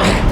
だ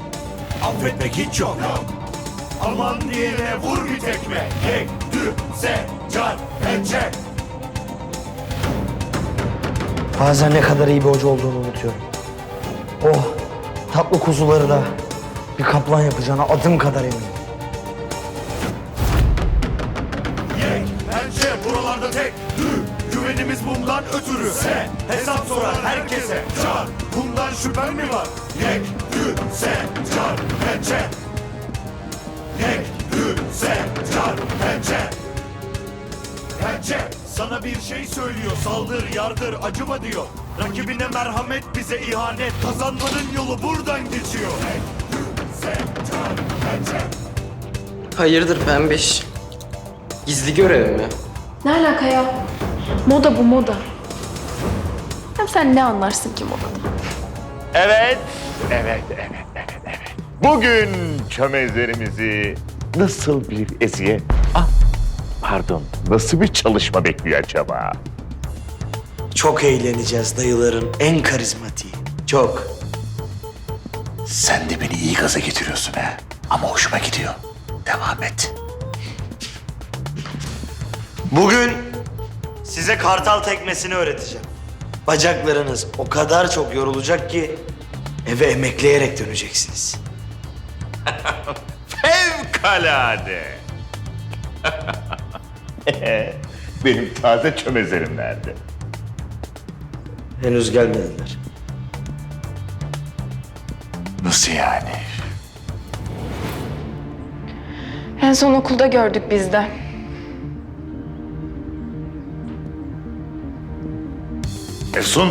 Affetmek hiç yok, yok. Aman diyene vur bir tekme. Yek, dü, se, can, pençe. Bazen ne kadar iyi bir hoca olduğunu unutuyorum. Oh, tatlı kuzuları da bir kaplan yapacağına adım kadar eminim. Yek, pençe buralarda tek. Dü, güvenimiz bundan ötürü. Se, hesap sorar herkese. Can, bundan şüphen mi var? Yek, dü, se, can, pençe. Yek, dü, se, can, pençe. Pençe, sana bir şey söylüyor. Saldır, yardır, acıma diyor. Rakibine merhamet, bize ihanet. Kazanmanın yolu buradan geçiyor. Yek, dü, se, can, pençe. Hayırdır pembiş? Gizli görev mi? Ne alaka ya? Moda bu moda. Hem sen ne anlarsın ki modadan? Evet, evet, evet, evet, evet. Bugün çömezlerimizi nasıl bir eziyet, ah pardon, nasıl bir çalışma bekliyor acaba? Çok eğleneceğiz dayıların en karizmatiği. Çok. Sen de beni iyi gaza getiriyorsun ha. Ama hoşuma gidiyor. Devam et. Bugün size kartal tekmesini öğreteceğim. Bacaklarınız o kadar çok yorulacak ki eve emekleyerek döneceksiniz. Fevkalade. Benim taze çömezlerim nerede? Henüz gelmediler. Nasıl yani? En son okulda gördük biz de. Efsun,